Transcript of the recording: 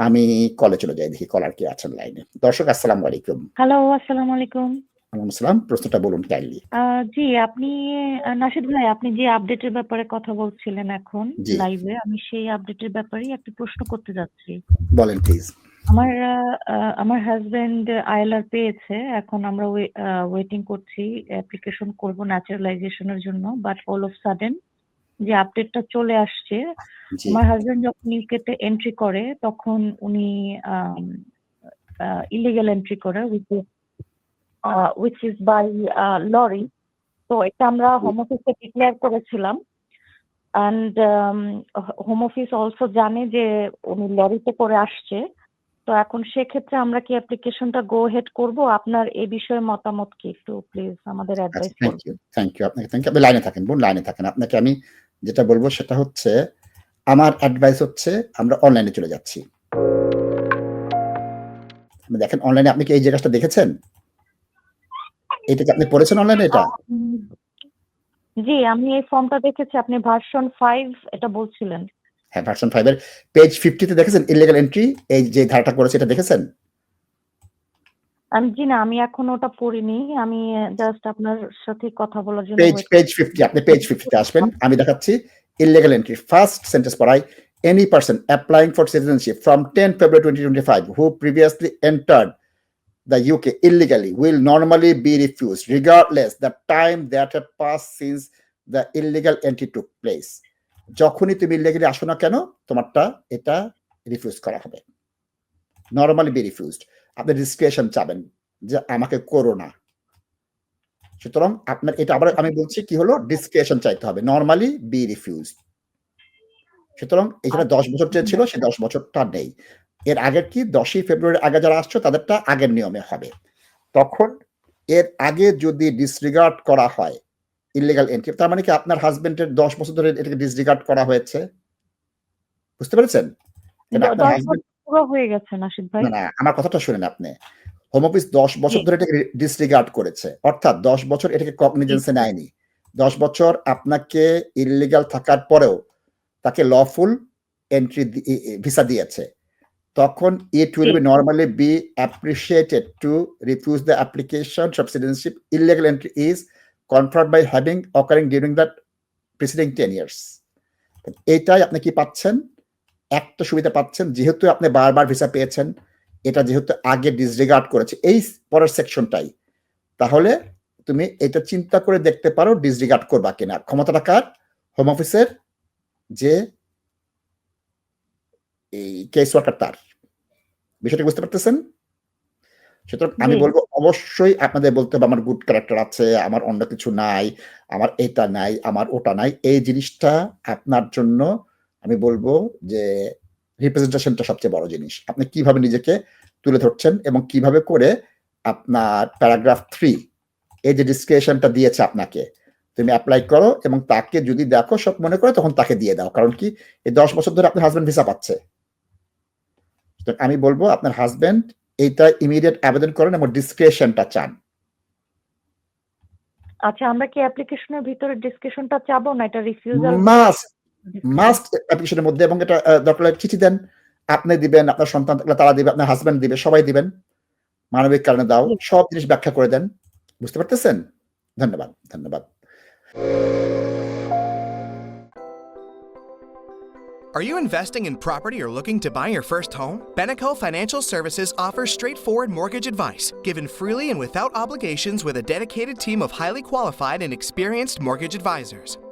আমি কলে চলে যাই দেখি কলার কে আছেন লাইনে দর্শক আসসালামু আলাইকুম। হ্যালো আসসালামু আলাইকুম। আসসালাম প্রশ্নটা বলুন কাইন্ডলি জি আপনি নাশিদ ভাই আপনি যে আপডেটের ব্যাপারে কথা বলছিলেন এখন লাইভে আমি সেই আপডেটের ব্যাপারেই একটা প্রশ্ন করতে যাচ্ছি। বলেন প্লিজ আমার আমার হাজবেন্ড আইএলআর পেয়েছে এখন আমরা ওয়েটিং করছি অ্যাপ্লিকেশন করব ন্যাচারালাইজেশনের জন্য বাট অল অফ সাডেন যে আপডেটটা চলে আসছে আমার হাজবেন্ড যখন ইউকেতে এন্ট্রি করে তখন উনি ইলিগাল এন্ট্রি করে is which is by lorry তো এটা আমরা হোম। অফিসে ডিক্লেয়ার করেছিলাম। অ্যান্ড হোম অফিস অলসো জানে যে উনি লরিতে করে আসছে। তো এখন সেক্ষেত্রে আমরা কি অ্যাপ্লিকেশনটা গো হেড করব? আপনার এই বিষয়ে মতামত কি? একটু প্লিজ আমাদের অ্যাডভাইস থ্যাংক করুন। ইউ থ্যাংক ইউ আপনাকে থ্যাংক ইউ আপনি লাইনে থাকেন বোন লাইনে থাকেন। আপনাকে আমি যেটা বলব সেটা হচ্ছে আমার অ্যাডভাইস হচ্ছে আমরা অনলাইনে চলে যাচ্ছি। দেখেন অনলাইনে আপনি কি এই জায়গাটা দেখেছেন? এটা কি আপনি পড়েছেন অনলাইনে এটা? জি আমি এই ফর্মটা দেখেছি আপনি ভার্সন ফাইভ এটা বলছিলেন। হ্যাঁ ভার্সন ফাইভের পেজ ফিফটিতে দেখেছেন ইলিগাল এন্ট্রি এই যে ধারাটা করেছে এটা দেখেছেন? আমি জি না আমি এখন ওটা পড়িনি। আমি জাস্ট আপনার সাথে কথা বলার জন্য পেজ পেজ ফিফটি আপনি পেজ ফিফটিতে আসবেন। আমি দেখাচ্ছি ইলিগাল এন্ট্রি ফার্স্ট সেন্টেন্স পড়াই any person applying for citizenship from ten February twenty twenty five who previously entered the UK illegally will normally be refused regardless the time that had passed since the illegal entry took place যখনই তুমি illegally আসো না কেন তোমারটা এটা refuse করা হবে। Normally be refused আপনি রেজিস্ট্রেশন চাবেন যে আমাকে করো না। সুতরাং আপনার এটা আবার আমি বলছি কি হলো? ডিসক্রিপশন চাইতে হবে। নর্মালি বি রিফিউজ সুতরাং এখানে দশ বছর যে ছিল সে দশ বছরটা নেই। এর আগের কি? দশই ফেব্রুয়ারি আগে যারা আসছো তাদেরটা আগের নিয়মে হবে। তখন এর আগে যদি ডিসরিগার্ড করা হয় ইলিগাল এন্ট্রি তার মানে কি আপনার হাজবেন্ডের দশ বছর ধরে এটাকে ডিসরিগার্ড করা হয়েছে? বুঝতে পেরেছেন? পুরো হয়ে গেছে নাশিদ ভাই। না না আমার কথাটা শুনেন আপনি। হোম অফিস দশ বছর ধরে এটাকে ডিসরিগার্ড করেছে। অর্থাৎ দশ বছর এটাকে কগনিজেন্সে নেয়নি। দশ বছর আপনাকে ইলিগাল থাকার পরেও তাকে লফুল এন্ট্রি ভিসা দিয়েছে। তখন it will be normally be appreciated to refuse the application of citizenship illegal entry is conferred by having occurring during that preceding ten years এইটাই আপনি কি পাচ্ছেন? একটা সুবিধা পাচ্ছেন যেহেতু আপনি বারবার ভিসা পেয়েছেন এটা যেহেতু আগে ডিসরিগার্ড করেছে এই পরের সেকশনটাই তাহলে তুমি এটা চিন্তা করে দেখতে পারো ডিসরিগার্ড করবা কিনা। ক্ষমতাটা কার? হোম অফিসের যে এই কেস ওয়ার্কার তার। বিষয়টা বুঝতে পারতেছেন? সুতরাং আমি বলব অবশ্যই আপনাদের বলতে হবে আমার গুড ক্যারেক্টার আছে আমার অন্য কিছু নাই আমার এটা নাই আমার ওটা নাই এই জিনিসটা আপনার জন্য আমি বলব যে রিপ্রেজেন্টেশনটা সবচেয়ে বড় জিনিস। আপনি কীভাবে নিজেকে তুলে ধরছেন এবং কীভাবে করে আপনার প্যারাগ্রাফ থ্রি এই যে ডিসক্রিপশনটা দিয়েছে আপনাকে তুমি অ্যাপ্লাই করো এবং তাকে যদি দেখো সব মনে করে তখন তাকে দিয়ে দাও। কারণ কি? এই দশ বছর ধরে আপনার হাজবেন্ড ভিসা পাচ্ছে। আমি বলব আপনার হাজবেন্ড এইটা ইমিডিয়েট আবেদন করেন এবং ডিসক্রিপশনটা চান। আচ্ছা আমরা কি অ্যাপ্লিকেশনের ভিতরে ডিসকাশনটা চাবো না? এটা রিফিউজাল মাস্ট মাস্ট অ্যাপ্লিকেশনের মধ্যে এবং এটা আহ, দরকার হলে চিঠি দেন আপনি দিবেন আপনার সন্তান থাকলে তারা দিবে আপনার হাজবেন্ড দিবে সবাই দিবেন মানবিক কারণে দাও জি। সব জিনিস ব্যাখ্যা করে দেন বুঝতে পারতেছেন ধন্যবাদ ধন্যবাদ Are you investing in property or looking to buy your first home? Beneco Financial Services offers straightforward mortgage advice, given freely and without obligations with a dedicated team of highly qualified and experienced mortgage advisors.